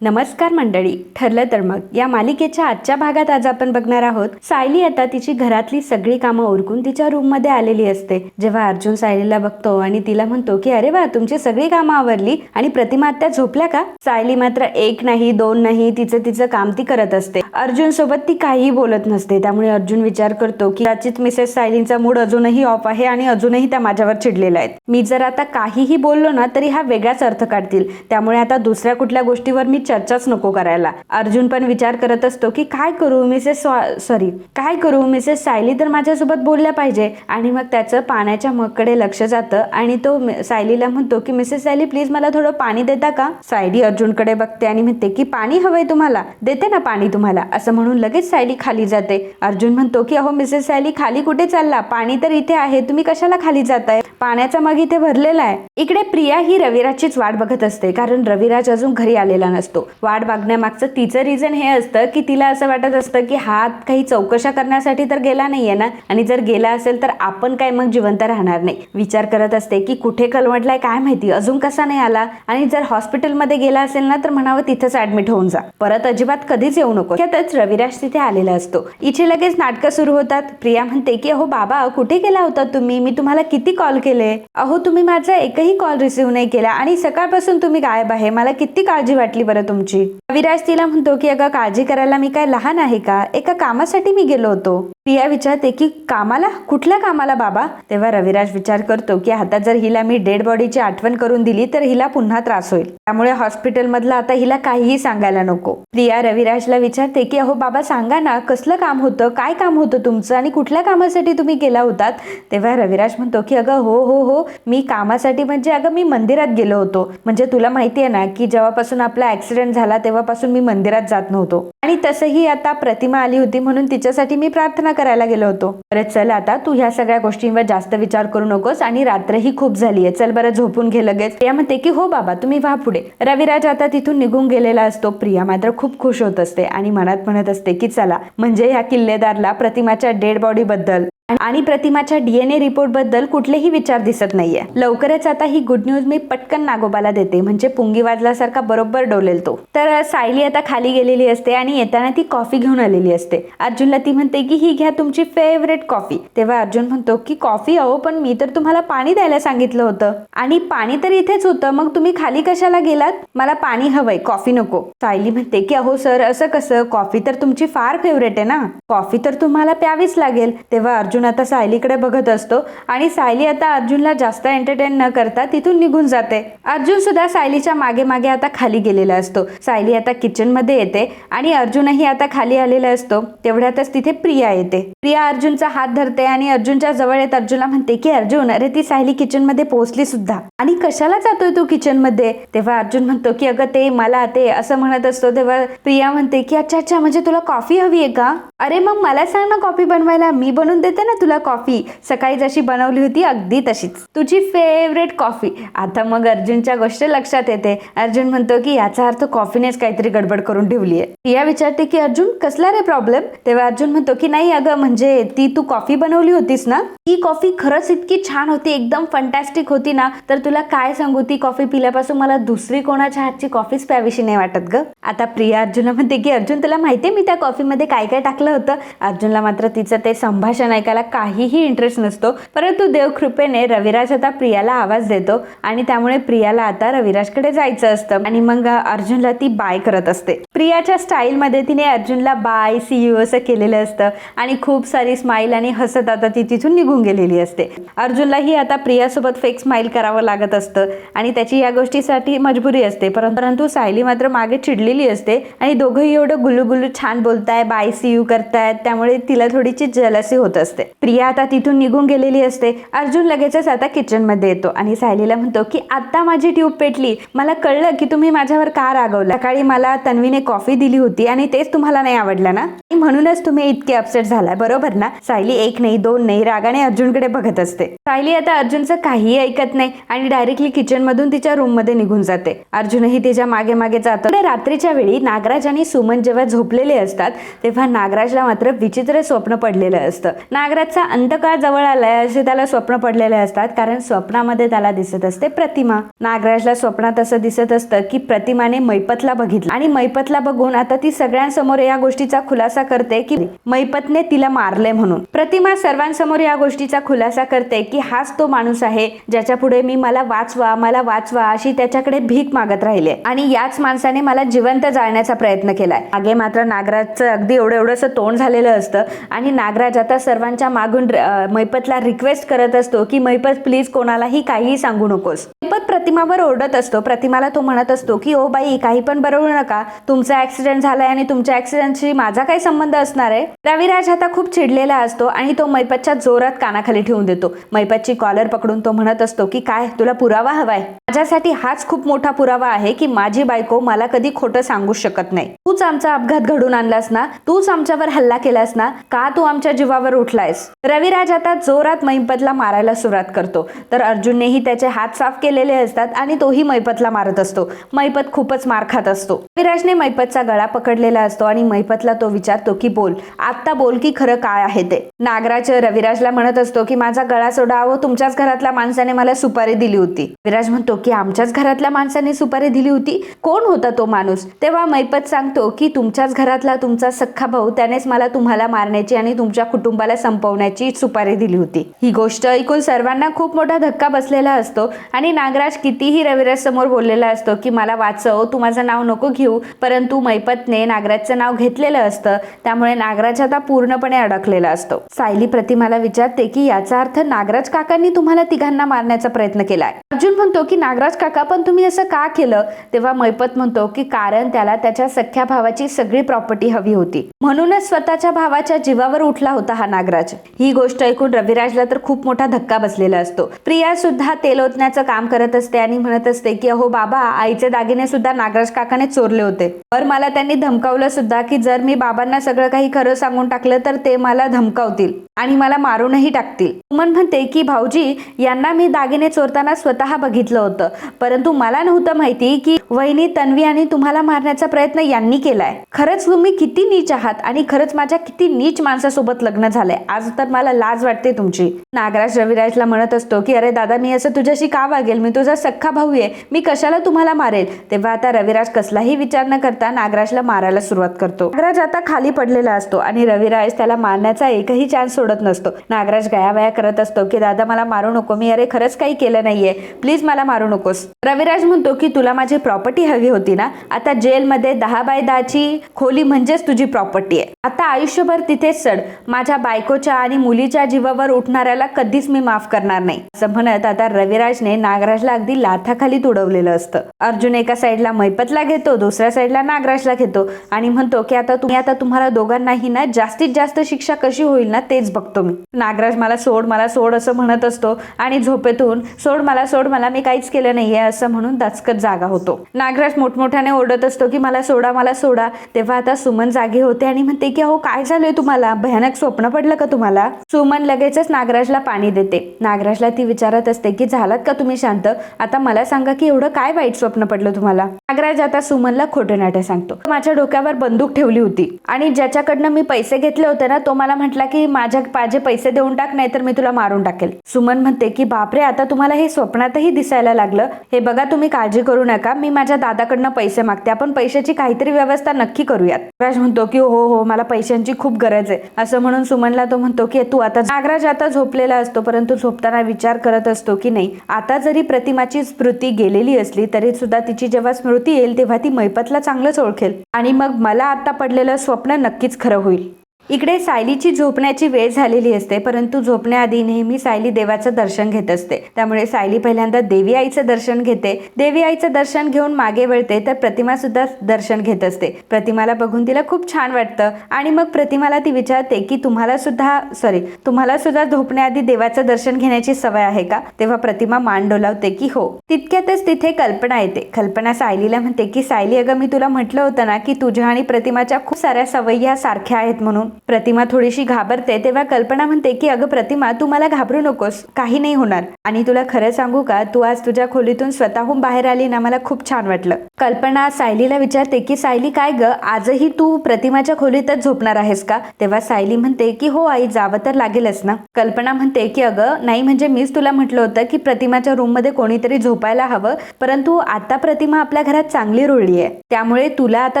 नमस्कार मंडळी ठरलं तर मग. या मालिकेच्या आजच्या भागात आज आपण बघणार आहोत सायली आता तिची घरातली सगळी कामं ओरकून तिच्या रूममध्ये आलेली असते. जेव्हा अर्जुन सायलीला बघतो आणि तिला म्हणतो की अरे वा तुमची सगळी कामं आवरली आणि प्रतिमा त्या झोपल्या का? सायली मात्र एक नाही दोन नाही तिचं तिचं काम ती करत असते. अर्जुन सोबत ती काहीही बोलत नसते. त्यामुळे अर्जुन विचार करतो की कदाचित मिसेस सायलींचा मूड अजूनही ऑफ आहे आणि अजूनही त्या माझ्यावर चिडलेल्या आहेत. मी जर आता काहीही बोललो ना तरी हा वेगळाच अर्थ काढतील. त्यामुळे आता दुसऱ्या कुठल्या गोष्टीवर मी चर्चाच नको करायला. अर्जुन पण विचार करत असतो की काय करू मिसेस सॉरी काय करू मिसेस सायली तर माझ्यासोबत बोलल्या पाहिजे. आणि मग त्याचं पाण्याच्या मगकडे लक्ष जातं आणि तो सायलीला म्हणतो की मिसेस सायली प्लीज मला थोडं पाणी देता का? सायली अर्जुनकडे बघते आणि म्हणते की पाणी हवंय तुम्हाला? देते ना पाणी तुम्हाला. असं म्हणून लगेच सायली खाली जाते. अर्जुन म्हणतो की अहो मिसेस सायली खाली कुठे चालला? पाणी तर इथे आहे. तुम्ही कशाला खाली जाताय? पाण्याचा मग इथे भरलेला आहे. इकडे प्रिया ही रविराजचीच वाट बघत असते कारण रविराज अजून घरी आलेला नसतो. वाट बघण्यामागचं तिचं रिझन हे असतं की तिला असं वाटत असतं की हा काही चौकशा करण्यासाठी तर गेला नाहीये ना? आणि जर गेला असेल तर आपण काय मग जिवंत राहणार नाही? विचार करत असते की कुठे कलवडलाय काय माहिती? अजून कसा नाही आला? आणि जर हॉस्पिटलमध्ये गेला असेल ना तर म्हणावं तिथंच ऍडमिट होऊन जा. परत अजिबात कधीच येऊ नको. त्यातच रविराज तिथे आलेला असतो. इथे लगेच नाटकं सुरू होतात. प्रिया म्हणते की अहो बाबा कुठे गेला होता तुम्ही? मी तुम्हाला किती कॉल केले? अहो तुम्ही माझा एकही कॉल रिसिव्ह नाही केला. आणि सकाळपासून तुम्ही गायब आहे. मला किती काळजी वाटली बरं तुमची. रविराज तिला म्हणतो की अगं काळजी करायला मी काय लहान आहे का? एका कामासाठी मी गेलो होतो. प्रिया विचारते की कामाला? कुठल्या कामाला बाबा? तेव्हा रविराज विचार करतो की आता जर हिला मी डेड बॉडीची आठवण करून दिली तर हिला पुन्हा त्रास होईल. त्यामुळे हॉस्पिटल मधलं आता हिला काहीही सांगायला नको. प्रिया रविराजला विचारते की अहो बाबा सांगा ना कसलं काम होतं? काय काम होतं तुमचं? आणि कुठल्या कामासाठी तुम्ही गेला होतात? तेव्हा रविराज म्हणतो की अगं हो हो हो. मी कामासाठी म्हणजे अगं मी मंदिरात गेलो होतो. म्हणजे तुला माहिती आहे ना की जेव्हापासून आपला ऍक्सिडेंट झाला तेव्हापासून मी मंदिरात जात नव्हतो. आणि तसंही आता प्रतिमा आली होती म्हणून तिच्यासाठी मी प्रार्थना करायला गेलो होतो. बरं चल आता तू ह्या सगळ्या गोष्टींवर जास्त विचार करू नकोस आणि रात्रही खूप झालीये चल बरं झोपून घे लगेच. प्रिया म्हणते की हो बाबा तुम्ही व्हा पुढे. रविराज आता तिथून निघून गेलेला असतो. प्रिया मात्र खूप खुश होत असते आणि मनात म्हणत असते की चला म्हणजे ह्या किल्लेदारला प्रतिमाच्या डेड बॉडी बद्दल आणि प्रतिमाच्या डीएनए रिपोर्टबद्दल कुठलेही विचार दिसत नाहीये. लवकरच आता ही गुड न्यूज मी पटकन नागोबाला देते. म्हणजे पुंगी वाजल्यासारखा बरोबर डोलेल तो. तर सायली आता खाली गेलेली असते आणि येताना ती कॉफी घेऊन आलेली असते. अर्जुनला ती म्हणते की ही घ्या तुमची फेवरेट कॉफी तेव्हा अर्जुन म्हणतो की कॉफी अहो पण मी तर तुम्हाला पाणी द्यायला सांगितलं होतं. आणि पाणी तर इथेच होतं. मग तुम्ही खाली कशाला गेलात? मला पाणी हवंय. कॉफी नको. सायली म्हणते की अहो सर असं कसं? कॉफी तर तुमची फार फेवरेट आहे ना? कॉफी तर तुम्हाला प्यावीच लागेल. तेव्हा अर्जुन अर्जुन आता सायलीकडे बघत असतो आणि सायली आता अर्जुनला जास्त एंटरटेन न करता तिथून निघून जाते. अर्जुन सुद्धा सायलीच्या मागे मागे आता खाली गेलेला असतो. सायली आता किचनमध्ये येते आणि अर्जुनही आता खाली आलेला असतो. तेवढ्यातच तिथे प्रिया येते. प्रिया अर्जुनचा हात धरते आणि अर्जुनच्या जवळ येत अर्जुनला म्हणते की अर्जुन अरे ती सायली किचनमध्ये पोहोचली सुद्धा. आणि कशाला जातोय तू किचनमध्ये? तेव्हा अर्जुन म्हणतो की अगं ते मला ते असं म्हणत असतो. तेव्हा प्रिया म्हणते की अच्छा अच्छा म्हणजे तुला कॉफी हवी आहे का? अरे मग मला सांग ना कॉफी बनवायला. मी बनवून देते ना तुला कॉफी? सकाळी जशी बनवली होती अगदी तशीच. तुझी फेवरेट कॉफी. आता मग अर्जुनच्या गोष्ट लक्षात येते. अर्जुन म्हणतो की याचा अर्थ कॉफीनेच काहीतरी गडबड करून ठेवली आहे प्रिया विचारते की अर्जुन कसला रे प्रॉब्लेम तेव्हा अर्जुन म्हणतो की नाही अगं म्हणजे ती तू कॉफी बनवली होतीस ना? ती कॉफी खरंच इतकी छान होती एकदम फंटॅस्टिक होती ना? तर तुला काय सांगू ती कॉफी पिल्यापासून मला दुसरी कोणाच्या हातची कॉफीच प्यावीशी नाही वाटत ग. आता प्रिया अर्जुनला म्हणते की अर्जुन तुला माहितीये मी त्या कॉफीमध्ये काय काय टाकलं होतं? अर्जुनला मात्र तिचं ते संभाषण ऐकायला काहीही इंटरेस्ट नसतो. परंतु देवकृपेने रविराज आता प्रियाला आवाज देतो आणि त्यामुळे प्रियाला आता रविराजकडे जायचं असतं. आणि मग अर्जुनला ती बाय करत असते. प्रियाच्या स्टाईलमध्ये तिने अर्जुनला बाय सी यू असं केलेलं असतं. आणि खूप सारी स्माईल आणि हसत आता ती तिथून निघून गेलेली असते. अर्जुनलाही आता प्रियासोबत फेक स्माईल करावं लागत असतं. आणि त्याची या गोष्टीसाठी मजबुरी असते. परंतु परंतु सायली मात्र मागे चिडलेली असते. आणि दोघंही एवढं गुलू गुलू छान बोलताय बाय सी यू करतायत. त्यामुळे तिला थोडीशी जलसी होत असते. प्रिया आता तिथून निघून गेलेली असते. अर्जुन लगेचच आता किचनमध्ये येतो आणि सायलीला म्हणतो की आता माझी ट्यूब पेटली. मला कळलं की तुम्ही माझ्यावर का रागवला? सकाळी मला तन्वीने कॉफी दिली होती आणि तेच तुम्हाला नाही आवडलं ना? म्हणूनच तुम्ही इतके अपसेट झालाय बरोबर ना? सायली एक नाही दोन नाही रागाने अर्जुनकडे बघत असते. सायली आता अर्जुनचं काहीही ऐकत नाही आणि डायरेक्टली किचन मधून तिच्या रूममध्ये निघून जाते. अर्जुनही तिच्यामागे मागे जातो. रात्रीच्या वेळी नागराज आणि सुमन जेव्हा झोपलेले असतात तेव्हा नागराजला मात्र विचित्र स्वप्न पडलेलं असतं. नागराज नागराजचा अंतकाळ जवळ आलाय असे त्याला स्वप्न पडलेले असतात. कारण स्वप्नामध्ये त्याला दिसत असते प्रतिमा. नागराजला स्वप्नात असं दिसत असतं की प्रतिमाने मैपतला बघितलं. आणि मैपतला बघून आता ती सगळ्यांसमोर या गोष्टीचा खुलासा करते की मैपतने तिला मारले म्हणून. प्रतिमा सर्वांसमोर या गोष्टीचा खुलासा करते की हाच तो माणूस आहे ज्याच्या पुढे मी मला वाचवा मला वाचवा अशी त्याच्याकडे भीक मागत राहिले आणि याच माणसाने मला जिवंत जाळण्याचा प्रयत्न केलाय. मागे मात्र नागराजचं अगदी एवढं एवढंसं तोंड झालेलं असतं. आणि नागराज आता सर्वांच्या मागून मैपतला रिक्वेस्ट करत असतो की मैपत प्लीज कोणालाही काहीही सांगू नकोस. मैपत प्रतिमावर ओरडत असतो. प्रतिमाला तो म्हणत असतो की ओ बाई काही पण बरवू नका. तुमचा ऍक्सिडेंट झालाय आणि तुमच्या ऍक्सिडेंटशी माझा काय संबंध असणार आहे. रविराज आता खूप चिडलेला असतो आणि तो मैपतच्या जोरात कानाखाली ठेवून देतो. मैपतची कॉलर पकडून तो म्हणत असतो की काय तुला पुरावा हवाय? माझ्यासाठी हाच खूप मोठा पुरावा आहे की माझी बायको मला कधी खोटं सांगू शकत नाही. तूच आमचा अपघात घडून आणलास ना? तूच आमच्यावर हल्ला केलास ना? का तू आमच्या जीवावर उठलायस? रविराज आता जोरात मैपतला मारायला सुरुवात करतो. तर अर्जुननेही त्याचे हात साफ केलेले असतात आणि तोही मैपतला मारत असतो. मैपत खूपच मार खात असतो. रविराजने मैपतचा गळा पकडलेला असतो आणि मैपतला तो विचारतो की बोल आत्ता बोल की खरं काय आहे ते? नागराज रविराजला म्हणत असतो की माझा गळा सोडा. तुमच्याच घरातल्या माणसाने मला सुपारी दिली होती. विराज म्हणतो की आमच्याच घरातल्या माणसाने सुपारी दिली होती. कोण होता तो माणूस? तेव्हा मैपत सांगतो की तुमच्याच घरातला तुमचा सख्खा भाऊ त्यानेच मला तुम्हाला मारण्याची आणि तुमच्या कुटुंबाला संपवण्याची सुपारी दिली होती. ही गोष्ट ऐकून सर्वांना खूप मोठा धक्का बसलेला असतो आणि नागराज कितीही रविराज समोर बोललेला असतो की मला वाचव तू माझं नाव नको घेऊ. परंतु मैपतने नागराजचं नाव घेतलेलं असतं. त्यामुळे नागराज आता पूर्णपणे अडकलेला असतो. सायली प्रतिमाला विचारते की याचा अर्थ नागराज काकांनी तुम्हाला तिघांना मारण्याचा प्रयत्न केलाय. अर्जुन म्हणतो की नागराज काका पण तुम्ही असं का केलं? तेव्हा मैपत म्हणतो की कारण त्याला त्याच्या सख्या भावाची सगळी प्रॉपर्टी हवी होती. म्हणूनच स्वतःच्या भावाच्या जीवावर उठला होता हा नागराज. ही गोष्ट ऐकून रविराजला तर खूप मोठा धक्का बसलेला असतो. प्रिया सुद्धा तेल ओतण्याचं काम करत असते आणि म्हणत असते की अहो बाबा आईचे दागिने सुद्धा नागराज काकाने चोरले होते. तर मला त्यांनी धमकावलं सुद्धा की जर मी बाबांना सगळं काही खरं सांगून टाकलं तर ते मला धमकावतील आणि मला मारूनही टाकतील. सुमन म्हणते की भाऊजी यांना मी दागिने चोरताना स्वतः बघितलं होतं. परंतु मला नव्हतं माहिती की वहिनी तन्वी आणि तुम्हाला मारण्याचा प्रयत्न यांनी केलाय. खरंच तुम्ही किती नीच आहात आणि खरंच माझ्या किती नीच माणसासोबत लग्न झालंय. आज तर मला लाज वाटते तुमची. नागराज रविराजला म्हणत असतो की अरे दादा मी असं तुझ्याशी का वागेल? मी तुझा सख्खा भाऊ आहे. मी कशाला तुम्हाला मारेल? तेव्हा आता रविराज कसलाही विचार न करता नागराजला मारायला सुरुवात करतो. नागराज आता खाली पडलेला असतो आणि रविराज त्याला मारण्याचा एकही चान्स सोडत नसतो. नागराज गयावया करत असतो की दादा मला मारू नको. मी अरे खरंच काही केलं नाहीये. प्लीज मला मारू नकोस. रविराज म्हणतो की तुला माझे प्रॉब्लेम प्रॉपर्टी हवी होती ना आता जेलमध्ये दहा बाय दहाची खोली म्हणजेच तुझी प्रॉपर्टी आहे. आता आयुष्यभर तिथेच चढ माझ्या बायकोच्या आणि मुलीच्या जीवावर उठणाऱ्याला कधीच मी माफ करणार नाही. असं म्हणत आता रविराजने नागराजला अगदी लाथाखाली तुडवलेलं असतं. अर्जुन एका साईडला मैपतला घेतो दुसऱ्या साईडला नागराजला घेतो आणि म्हणतो की आता तुम्ही आता तुम्हाला दोघांनाही ना जास्तीत जास्त शिक्षा कशी होईल ना तेच बघतो मी. नागराज मला सोड मला सोड असं म्हणत असतो आणि झोपेतून सोड मला सोड मला मी काहीच केलं नाहीये असं म्हणून दचकत जागा होतो. नागराज मोठमोठ्याने ओरडत असतो की मला सोडा मला सोडा. तेव्हा आता सुमन जागी होते आणि म्हणते की अहो काय झालंय तुम्हाला? भयानक स्वप्न पडलं का तुम्हाला? सुमन लगेचच नागराजला पाणी देते. नागराजला ती विचारत असते की झालात का तुम्ही शांत? आता मला सांगा की एवढं काय वाईट स्वप्न पडलं तुम्हाला? नागराज आता सुमनला खोटे नाट्या सांगतो. माझ्या डोक्यावर बंदूक ठेवली होती आणि ज्याच्याकडनं मी पैसे घेतले होते ना तो मला म्हटला की माझ्या माझे पैसे देऊन टाक नाही तर मी तुला मारून टाकेल. सुमन म्हणते की बापरे आता तुम्हाला हे स्वप्नातही दिसायला लागलं. हे बघा तुम्ही काळजी करू नका. मी माझ्या दादाकडनं पैसे मागते. आपण पैशाची काहीतरी व्यवस्था नक्की करूयात. नागराज म्हणतो की हो हो मला पैशांची खूप गरज आहे. असं म्हणून सुमनला तो म्हणतो की तू आता नागराज आता झोपलेला असतो परंतु झोपताना विचार करत असतो की नाही. आता जरी प्रतिमाची स्मृती गेलेली असली तरी सुद्धा तिची जेव्हा स्मृती येईल तेव्हा ती मैपतला चांगलंच ओळखेल. आणि मग मला आता पडलेलं स्वप्न नक्कीच खरं होईल. इकडे सायलीची झोपण्याची वेळ झालेली असते परंतु झोपण्याआधी नेहमी सायली देवाचं दर्शन घेत असते. त्यामुळे सायली पहिल्यांदा देवी आईचं दर्शन घेते. देवी आईचं दर्शन घेऊन मागे वळते तर प्रतिमा सुद्धा दर्शन घेत असते. प्रतिमाला बघून तिला खूप छान वाटतं. आणि मग प्रतिमाला ती विचारते की तुम्हाला सुद्धा सॉरी तुम्हाला सुद्धा झोपण्याआधी देवाचं दर्शन घेण्याची सवय आहे का? तेव्हा प्रतिमा मान डोलावते की हो. तितक्यातच तिथे कल्पना येते. कल्पना सायलीला म्हणते की सायली अगं मी तुला म्हटलं होतं ना की तुझ्या आणि प्रतिमाच्या खूप साऱ्या सवयी ह्या सारख्या आहेत म्हणून. प्रतिमा थोडीशी घाबरते तेव्हा कल्पना म्हणते की अगं प्रतिमा तू मला घाबरू नकोस काही नाही होणार. आणि तुला खरं सांगू का तू आज तुझ्या खोलीतून स्वतःहून बाहेर आली ना मला खूप छान वाटलं. कल्पना सायलीला विचारते की सायली काय ग? आजही तू प्रतिमाच्या खोलीतच झोपणार आहेस का? तेव्हा सायली म्हणते की हो आई जावं तर लागेलच ना. कल्पना म्हणते की अगं नाही म्हणजे मीच तुला म्हटलं होतं की प्रतिमाच्या रूममध्ये कोणीतरी झोपायला हवं परंतु आता प्रतिमा आपल्या घरात चांगली रुळली आहे त्यामुळे तुला आता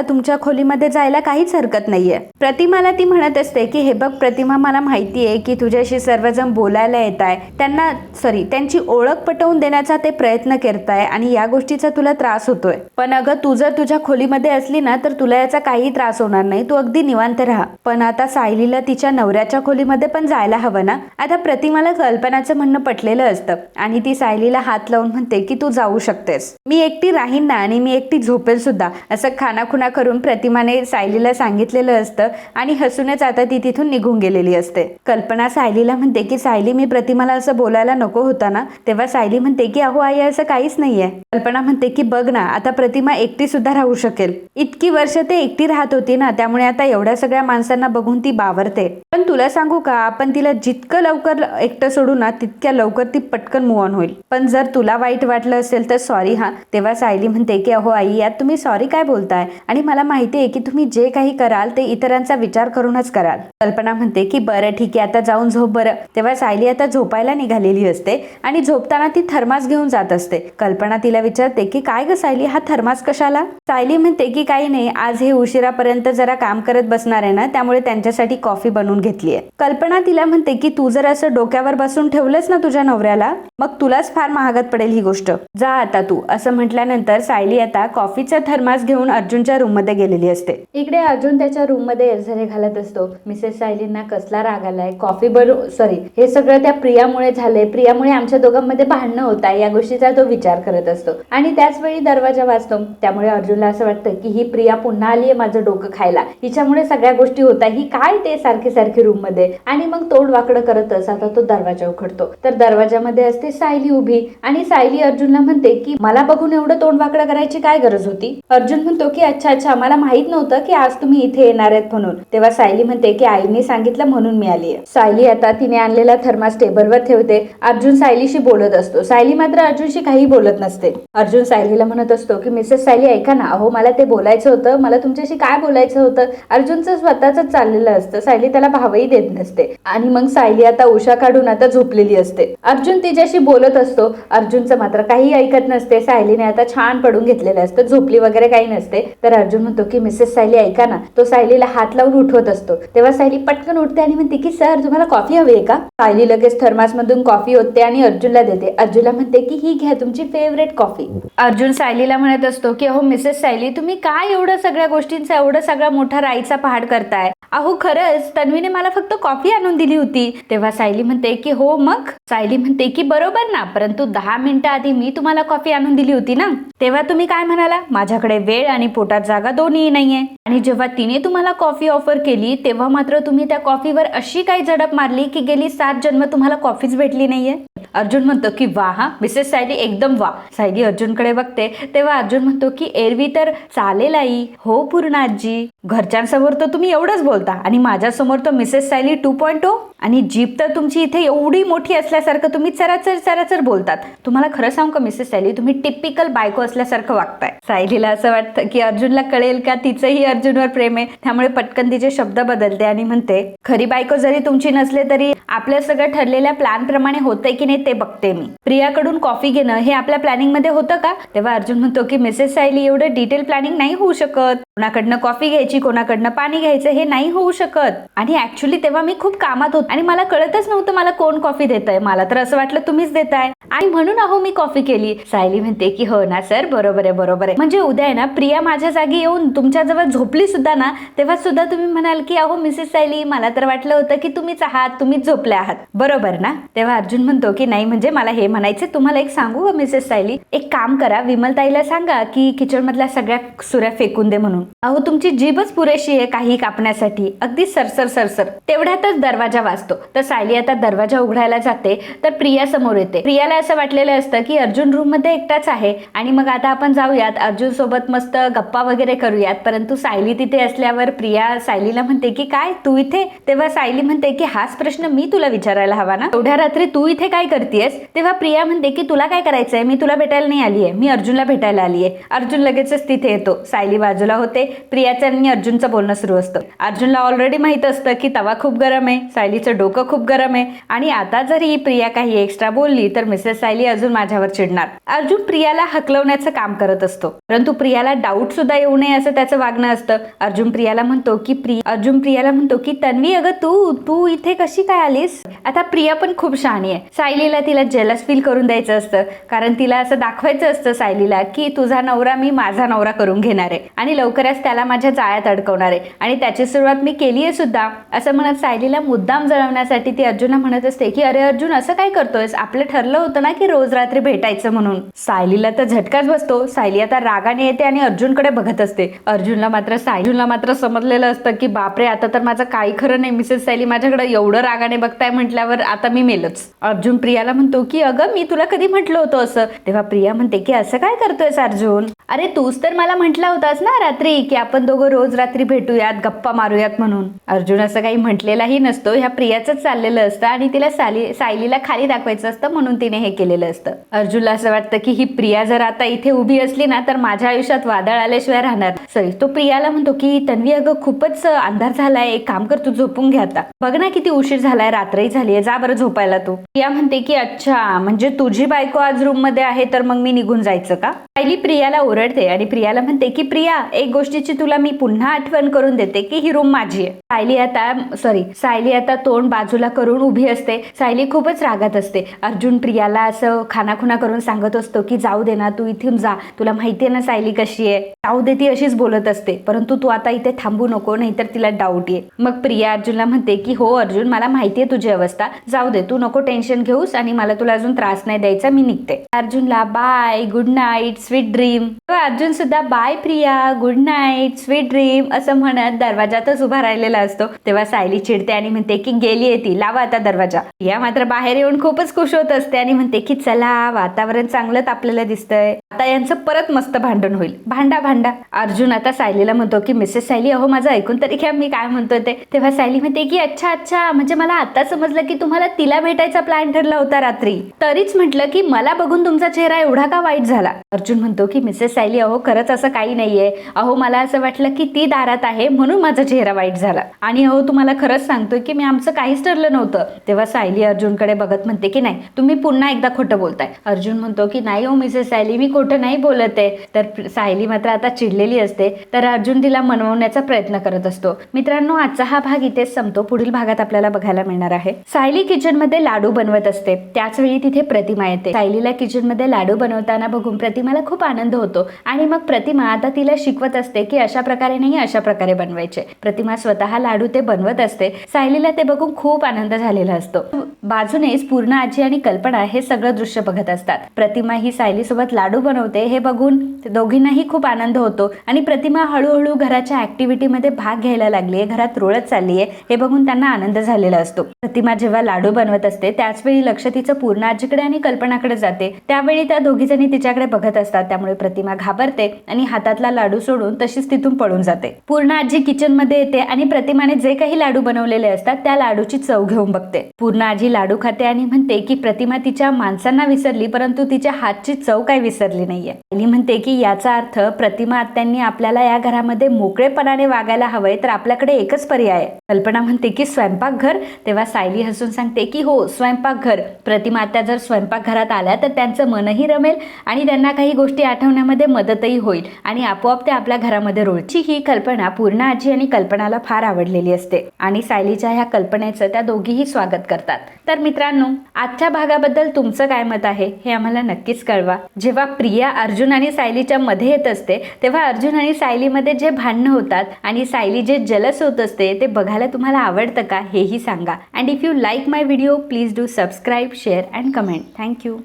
तुमच्या खोलीमध्ये जायला काहीच हरकत नाहीये. प्रतिमाला ती म्हणत असते की हे बघ प्रतिमा मला माहिती आहे की तुझ्याशी सर्वजण बोलायला येत आहे त्यांना सॉरी त्यांची ओळख पटवून देण्याचा ते प्रयत्न करताय आणि या गोष्टीचा तुला त्रास होतोय. पण अगं तू जर तुझ्या खोलीमध्ये असली ना तर तुला याचा काही त्रास होणार नाही. तू अगदी निवांत राहा. पण आता सायलीला तिच्या नवऱ्याच्या खोलीमध्ये पण जायला हवं ना? आता प्रतिमाला कल्पनाचं म्हणणं पटलेलं असतं आणि ती सायलीला हात लावून म्हणते की तू जाऊ शकतेस. मी एकटी राहीन ना आणि मी एकटी झोपेल सुद्धा. असं खानाखुना करून प्रतिमाने सायलीला सांगितलेलं असतं आणि हसून हसूनच आता ती तिथून निघून गेलेली असते. कल्पना सायलीला म्हणते की सायली मी प्रतिमाला असं बोलायला नको होता ना. तेव्हा सायली म्हणते की अहो आई असं काहीच नाहीये. कल्पना म्हणते की बघ ना आता प्रतिमा एकटी सुद्धा राहू शकेल. इतकी वर्ष ते एकटी राहत होती ना त्यामुळे आता एवढ्या सगळ्या माणसांना बघून ती बावरते. पण तुला सांगू का आपण तिला जितकं लवकर एकटं सोडू ना तितक्या लवकर ती पटकन मूव ऑन होईल. पण जर तुला वाईट वाटलं असेल तर सॉरी हा. तेव्हा सायली म्हणते की अहो आई यात तुम्ही सॉरी काय बोलताय? आणि मला माहिती आहे की तुम्ही जे काही कराल ते इतरांचा विचार करूनच कराल. कल्पना म्हणते की बरं ठीक आहे आता जाऊन झोप बरं. तेव्हा सायली आता झोपायला निघालेली असते आणि झोपताना ती थर्मास घेऊन जात असते. कल्पना तिला विचारते की काय ग सायली हा थर्मास कशाला? सायली म्हणते की काही नाही आज हे उशिरापर्यंत जरा काम करत बसणार आहे ना त्यामुळे त्यांच्यासाठी कॉफी बनवून घेतली आहे. कल्पना तिला म्हणते की तू जर असं डोक्यावर बसून ठेवलंस ना तुझ्या नवऱ्याला मग तुलाच फार महागात पडेल ही गोष्ट. जा आता तू असं म्हटल्यानंतर सायली आता कॉफीचा थर्मास घेऊन अर्जुनच्या रूममध्ये गेलेली असते. इकडे अर्जुन त्याच्या रूममध्ये एरझरे घालत असते मिसेस सायलींना कसला राग आलाय? कॉफी बर सॉरी हे सगळं त्या प्रियामुळे झालंय. प्रियामुळे आमच्या दोघांमध्ये भांडणं होत आहे या गोष्टीचा तो विचार करत असतो. आणि त्याच वेळी दरवाजा वाजतो त्यामुळे अर्जुनला असं वाटतं की ही प्रिया पुन्हा आली आहे माझं डोकं खायला. हिच्यामुळे सगळ्या गोष्टी होत ही काय ते सारखी सारखी रूममध्ये? आणि मग तोड वाकडं करतच आता तो दरवाजा उघडतो. तर दरवाजामध्ये असते सायली उभी. आणि सायली अर्जुनला म्हणते की मला बघून एवढं तोंड वाकडं करायची काय गरज होती? अर्जुन म्हणतो की अच्छा अच्छा मला माहीत नव्हतं की आज तुम्ही इथे येणार आहेत म्हणून. तेव्हा सायली म्हणते की आईने सांगितलं म्हणून मी आली सायली आता तिने आणलेला थर्मास टेबलवर ठेवते. अर्जुन सायलीशी बोलत असतो. सायली मात्र अर्जुनशी काही बोलत नसते. अर्जुन सायलीला म्हणत असतो की मिसेस सायली ऐका ना. अहो मला ते बोलायचं होतं. मला तुमच्याशी काय बोलायचं होतं? अर्जुनचं स्वतःच चाललेलं असतं. सायली त्याला भावही देत नसते. आणि मग सायली आता उषा काढून आता झोपलेली असते. अर्जुन तिच्याशी बोलत असतो. अर्जुनचं मात्र काही ऐकत नसते. सायलीने आता छान पडून घेतलेलं असतं. झोपली वगैरे काही नसते. तर अर्जुन म्हणतो की मिसेस सायली ऐका ना. तो सायलीला हात लावून उठवत असतो. तेव्हा सायली पटकन उठते आणि म्हणते की सर तुम्हाला कॉफी हवी आहे का? सायली लगेच थर्मासमधून कॉफी होते आणि अर्जुनला देते. अर्जुनला म्हणते की ही घ्या तुमची फेवरेट कॉफी अर्जुन सायलीला म्हणत असतो की अहो मिसेस सायली तुम्ही काय एवढं सगळ्या गोष्टींचा एवढं सगळा मोठा राईचा पहाड करताय? अहो खरंच तन्वीने मला फक्त कॉफी आणून दिली होती. तेव्हा सायली म्हणते की हो मग? सायली म्हणते की बरोबर ना परंतु दहा मिनिटं आधी मी तुम्हाला कॉफी आणून दिली होती ना? तेव्हा तुम्ही काय म्हणाला? माझ्याकडे वेळ आणि पोटात जागा दोन्ही नाहीये. आणि जेव्हा तिने तुम्हाला कॉफी ऑफर केली तेव्हा मात्र तुम्ही त्या कॉफीवर अशी काही झडप मारली की गेली सात जन्म तुम्हाला कॉफीच भेटली नाहीये. अर्जुन म्हणतो की वा हा मिसेस सायली एकदम वा सायली अर्जुनकडे बघते तेव्हा अर्जुन म्हणतो की एरवी तर चालेल आई. हो पूर्ण आजी घरच्यांसमोर तर तुम्ही एवढंच बोलता. आणि माझ्यासमोर तर Mrs Sayali two point O आणि जीप तर तुमची इथे एवढी मोठी असल्यासारखं तुम्ही चराचर चराचर बोलतात. तुम्हाला खरं सांगू का मिसेस सायली तुम्ही टिपिकल बायको असल्यासारखं वागताय. सायलीला असं वाटतं की अर्जुनला कळेल का तिचंही अर्जुनवर प्रेम आहे. त्यामुळे पटकन तिचे शब्द बदलते आणि म्हणते खरी बायको जरी तुमची नसले तरी आपल्या सगळं ठरलेल्या प्लॅन प्रमाणे होतंय की नाही ते बघते मी. प्रियाकडून कॉफी घेणं हे आपल्या प्लॅनिंगमध्ये होतं का? तेव्हा अर्जुन म्हणतो की मिसेस सायली एवढं डिटेल प्लॅनिंग नाही होऊ शकत. कोणाकडनं कॉफी घ्यायची कोणाकडनं पाणी घ्यायचं हे नाही होऊ शकत. आणि ऍक्च्युली तेव्हा मी खूप कामात होत आणि मला कळतच नव्हतं मला कोण कॉफी देत आहे मला तर असं वाटलं तुम्हीच देताय. आणि म्हणून अहो मी कॉफी केली. सायली म्हणते की हो ना सर बरोबर आहे बरोबर आहे. म्हणजे उद्या आहे ना प्रिया माझ्या जागी येऊन तुमच्या जवळ झोपली सुद्धा ना तेव्हा सुद्धा तुम्ही म्हणाल की अहो मिसेस सायली मला तर वाटलं होतं की तुम्हीच आहात तुम्हीच झोपले आहात. बरोबर ना? तेव्हा अर्जुन म्हणतो की नाही म्हणजे मला हे म्हणायचं तुम्हाला एक सांगू मिसेस सायली? एक काम करा विमलताईला सांगा की किचन मधल्या सगळ्या सुऱ्या फेकून दे म्हणून. अहो तुमची जीभच पुरेशी आहे काही कापण्यासाठी. अगदी सरसर सरसर. तेवढ्यातच दरवाजा वाजतो. तर सायली आता दरवाजा उघडायला जाते तर प्रिया समोर येते. प्रियाला असं वाटलेलं असतं की अर्जुन रूममध्ये एकटाच आहे. आणि मग आता आपण जाऊयात. अर्जुन सोबत मस्त गप्पा वगैरे करूयात. परंतु सायली तिथे असल्यावर प्रिया सायलीला म्हणते की काय? तू इथे? तेव्हा सायली म्हणते की हाच प्रश्न मी तुला विचारायला हवा ना? एवढ्या रात्री तू इथे काय करतेस तेव्हा प्रिया म्हणते की तुला काय करायचंय? मी तुला भेटायला नाही आली आहे मी अर्जुनला भेटायला आली आहे अर्जुन लगेचच तिथे येतो. सायली बाजूला होते. प्रियाचा आणि अर्जुनचं बोलणं सुरू असतं. अर्जुनला ऑलरेडी माहीत असतं की तवा खूप गरम आहे सायलीचं डोकं खूप गरम आहे आणि आता जर ही प्रिया काही एक्स्ट्रा बोलली तर मिसेस सायली अजून माझ्यावर चिडणार. अर्जुन प्रियाला हकलवण्याचं काम करत असतो. परंतु प्रियाला डाऊट सुद्धा येऊ नये असं त्याचं वागणं असतं. अर्जुन प्रियाला म्हणतो की प्रिया अर्जुन प्रियाला म्हणतो की तन्वी अगं तू तू इथे कशी काय आलीस? आता प्रिया पण खूप शहाणी आहे. सायलीला तिला जेलस फील करून द्यायचं असतं. कारण तिला असं दाखवायचं असतं सायलीला की तुझा नवरा मी माझा नवरा करून घेणार आहे. आणि लवकरच त्याला माझ्या जाळ्यात अडकवणार आहे. आणि त्याची सुरुवात मी केली आहे सुद्धा. असं म्हणत सायलीला मुद्दाम जळवण्यासाठी ती अर्जुनला म्हणत असते की अरे अर्जुन असं काय करतोयस? आपलं ठरलं होतं ना की रोज रात्री भेटायचं म्हणून. सायलीला तर झटकाच बसतो. सायली आता रागाने येते आणि अर्जुनकडे बघत असते. अर्जुनला मात्र सायलीला मात्र समजलेलं असतं की बापरे आता तर माझं काही खरं नाही मिसेस सायली माझ्याकडे एवढं रागाने बघताय म्हटल्यावर आता मी मेलच. अर्जुन प्रियाला म्हणतो की अगं मी तुला कधी म्हटलं होतं असं? तेव्हा प्रिया म्हणते की असं काय करतोयस अर्जुन? अरे तूच तर मला म्हटला होतास ना रात्री की आपण दोघं रोज रात्री भेटूयात गप्पा मारूयात म्हणून. अर्जुन असं काही म्हटलेलाही नसतो ह्या प्रियाचंच चाललेलं असतं आणि तिला साली सायलीला खाली दाखवायचं असतं म्हणून तिने हे केलेलं असतं. अर्जुनला असं वाटतं की ही प्रिया जर आता इथे उभी असली ना तर माझ्या आयुष्यात वादळ आल्याशिवाय राहणार. सॉरी तो प्रियाला म्हणतो की तन्वी अगं खूपच अंधार झालाय. एक काम कर तू झोपून घ्या आता. बघ ना किती उशीर झालाय रात्रही झालीये जा बरं झोपायला तू. प्रिया म्हणते की अच्छा म्हणजे तुझी बायको आज रूममध्ये आहे तर मग मी निघून जायचं का? पहिली प्रियाला ओरडते आणि प्रियाला म्हणते की प्रिया एक गोष्टीची तुला मी पुन्हा आठवण करून देते की ही रूम माझी आहे. सायली आता सॉरी सायली आता तोंड बाजूला करून उभी असते. सायली खूपच रागात असते. अर्जुन प्रियाला असं खानाखुना करून सांगत असतो की जाऊ दे ना तू इथून जा. तुला माहितीये ना सायली कशी आहे. जाऊ दे ती अशीच बोलत असते. परंतु तू आता इथे थांबू नको नाहीतर तिला डाऊट ये मग प्रिया अर्जुनला म्हणते की हो अर्जुन मला माहितीये तुझी अवस्था. जाऊ दे तू नको टेन्शन घेऊस आणि मला तुला अजून त्रास नाही द्यायचा मी निघते. अर्जुनला bye good night sweet dream Arjun सुद्धा bye Priya good night sweet dream असं म्हणत दरवाजातच उभा राहिलेला असतो. तेव्हा सायली चिडते आणि म्हणते की गेली ती लावा आता दरवाजा. या मात्र बाहेर येऊन खूपच खुश होत असते आणि म्हणते की चला वातावरण चांगलंच आपल्याला दिसतंय. आता यांचं परत मस्त भांडण होईल. भांडा भांडा. अर्जुन आता सायलीला म्हणतो की मिसेस सायली अहो माझं ऐकून तरी घ्या मी काय म्हणतोय ते. तेव्हा सायली म्हणते की अच्छा अच्छा म्हणजे मला आता समजलं की तुम्हाला तिला भेटायचा प्लॅन ठरला होता रात्री. तरीच म्हटलं की मला बघून तुमचा चेहरा एवढा का वाईट झाला? अर्जुन म्हणतो की मिसेस सायली अहो खरंच असं काही नाहीये. अहो मला असं वाटलं की ती दारात आहे म्हणून माझा चेहरा वाईट झाला. आणि अहो तुम्हाला खरंच सांगतोय की मी आमचं काहीच ठरलं नव्हतं. तेव्हा सायली अर्जुनकडे बघत म्हणते की नाही तुम्ही पुन्हा एकदा खोटं बोलताय. अर्जुन म्हणतो की नाही हो मिसेस सायली मी खोटं नाही बोलत आहे. तर सायली मात्र आता चिडलेली असते. तर अर्जुन तिला मनवण्याचा प्रयत्न करत असतो. मित्रांनो आजचा हा भाग इथेच संपतो. पुढील भागात आपल्याला बघायला मिळणार आहे. सायली किचनमध्ये लाडू बनवत असते. त्याच वेळी तिथे प्रतिमा येते. सायलीला किचनमध्ये लाडू बनवताना बघून प्रतिमाला खूप आनंद होतो. आणि मग प्रतिमा आता तिला शिकवत असते की अशा प्रकारे नाही अशा प्रकारे बनवायचे. प्रतिमा स्वतः लाडू ते बनवत असते. सायलीला ते बघून खूप आनंद झालेला असतो. बाजूनेच पूर्ण आजी आणि कल्पना हे सगळं दृश्य बघत असतात. प्रतिमा ही सायली सोबत लाडू बनवते हे बघून दोघींनाही खूप आनंद होतो आणि प्रतिमा हळूहळू घराच्या ऍक्टिव्हिटीमध्ये भाग घ्यायला लागली आहे घरात रोळत चालली आहे हे बघून त्यांना आनंद झालेला असतो. प्रतिमा जेव्हा लाडू बनवत असते त्याच वेळी लक्ष तिचं पूर्ण आजीकडे आणि कल्पनाकडे जाते. त्यावेळी त्या दोघी जणी तिच्याकडे बघत असतात त्यामुळे प्रतिमा घाबरते आणि हातातला लाडू सोडून तशीच तिथून पळून जाते. पूर्ण आजी किचनमध्ये येते आणि प्रतिमाने जे काही लाडू बनवलेले असतात त्या लाडूची चव घेऊन बघते. पूर्ण आजी लाडू खाते आणि म्हणते की प्रतिमा तिच्या माणसांना विसरली परंतु तिच्या हातची चव काय विसरली नाहीये. आणि म्हणते की याचा अर्थ प्रतिमा आत्यांनी आपल्याला या घरामध्ये मोकळेपणाने वागायला हवंय तर आपल्याकडे एकच पर्याय आहे. कल्पना म्हणते की स्वयंपाकघर. तेव्हा सायली हसून सांगते की हो स्वयंपाकघर. प्रतिमा आत्या जर स्वयंपाकघरात आल्या तर त्यांचं मनही रमेल आणि त्यांना काही गोष्टी आठवण्यामध्ये मदतही होईल आणि आपोआप ते आपल्या घरामध्ये रोळची ही कल्पना पूर्ण आजी आणि कल्पनाला फार आवडलेली असते. आणि सायलीच्या ह्या कल्पनेचं त्या दोघीही स्वागत करतात. तर मित्रांनो आजच्या भागाबद्दल तुमचं काय मत आहे हे आम्हाला नक्कीच कळवा. जेव्हा प्रिया अर्जुन आणि सायलीच्या मध्ये येत असते तेव्हा अर्जुन आणि सायलीमध्ये जे भांडणं होतात आणि सायली जे जलस होत असते ते बघायला तुम्हाला आवडतं का हेही सांगा. And if you like my video please do subscribe subscribe share and comment thank you